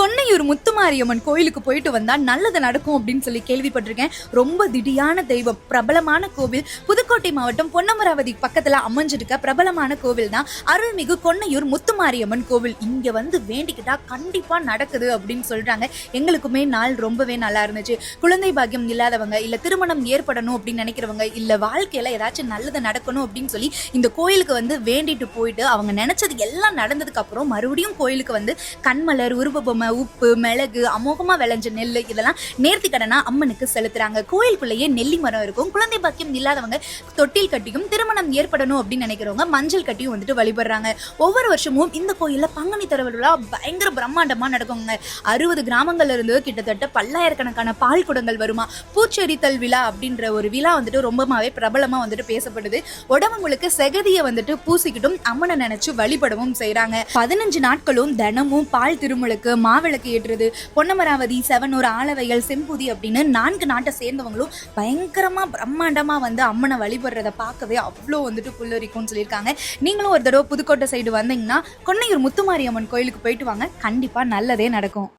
கொன்னையூர் முத்துமாரியம்மன் கோயிலுக்கு போயிட்டு வந்தா நல்லது நடக்கும் அப்படின்னு சொல்லி கேள்விப்பட்டிருக்கேன். ரொம்ப திடியான தெய்வம் பிரபலமான கோவில். புதுக்கோட்டை மாவட்டம் பொன்னமராவதி பக்கத்துல அமைஞ்சிருக்க பிரபலமான கோவில் தான் அருள்மிகு கொன்னையூர் முத்துமாரியம்மன் கோவில். இங்க வந்து வேண்டிக்கிட்டா கண்டிப்பா நடக்குது அப்படின்னு சொல்றாங்க. எங்களுக்குமே நாள் ரொம்பவே நல்லா இருந்துச்சு. குழந்தை பாக்கியம் இல்லாதவங்க இல்ல திருமணம் ஏற்படணும் அப்படின்னு நினைக்கிறவங்க இல்ல வாழ்க்கையில ஏதாச்சும் நல்லது நடக்கணும் அப்படின்னு சொல்லி இந்த கோயிலுக்கு வந்து வேண்டிட்டு போயிட்டு அவங்க நினைச்சது எல்லாம் நடந்ததுக்கு அப்புறம் மறுபடியும் கோயிலுக்கு வந்து கண்மலர் உருவ பொம்மை உப்பு மிளகு அமோகமா விளைஞ்ச நெல் இதெல்லாம் நேர்த்தி கடனா அம்மனுக்கு செலுத்துறாங்க. கோயிலுக்குள்ளேயே நெல்லி மரம் இருக்கும். குழந்தை பாக்கியம் இல்லாதவங்க தொட்டில் கட்டியும் திருமணம் ஏற்படணும் அப்படின்னு நினைக்கிறவங்க மஞ்சள் கட்டியும் வந்துட்டு வழிபடுறாங்க. ஒவ்வொரு வருஷமும் இந்த கோயிலில் பங்குனி திருவிழா பயங்கர பிரம்மாண்டமா நடக்குங்க. அறுபது கிராமங்கள்ல இருந்து கிட்டத்தட்ட பல்லாயிரக்கணக்கான பால் குடங்கள் வருமா? பூச்செரித்தல் விழா அப்படின்ற ஒரு விழா வந்துட்டு ரொம்பவே பிரபலமா வந்துட்டு பேசப்படுது. உடம்புங்களுக்கு செகதியை வந்துட்டு பூசிக்கிட்டும் அம்மனை நினைச்சு வழிபடவும் செய்கிறாங்க பதினஞ்சு நாட்களும் தினமும் பால் திருமுழுக்கு மா மாவிளக்கு ஏற்றுறது பொன்னமராவதி செவனூர் ஆலவைகள் செம்புதி அப்படின்னு நான்கு நாட்டை சேர்ந்தவங்களும் பயங்கரமாக பிரம்மாண்டமாக வந்து அம்மனை வழிபடுறத பார்க்கவே அவ்வளோ வந்துட்டு புல்லரிக்கும்னு சொல்லியிருக்காங்க. நீங்களும் ஒரு தடவை புதுக்கோட்டை சைடு வந்தீங்கன்னா கொன்னையூர் முத்துமாரியம்மன் கோயிலுக்கு போயிட்டு வாங்க. கண்டிப்பாக நல்லதே நடக்கும்.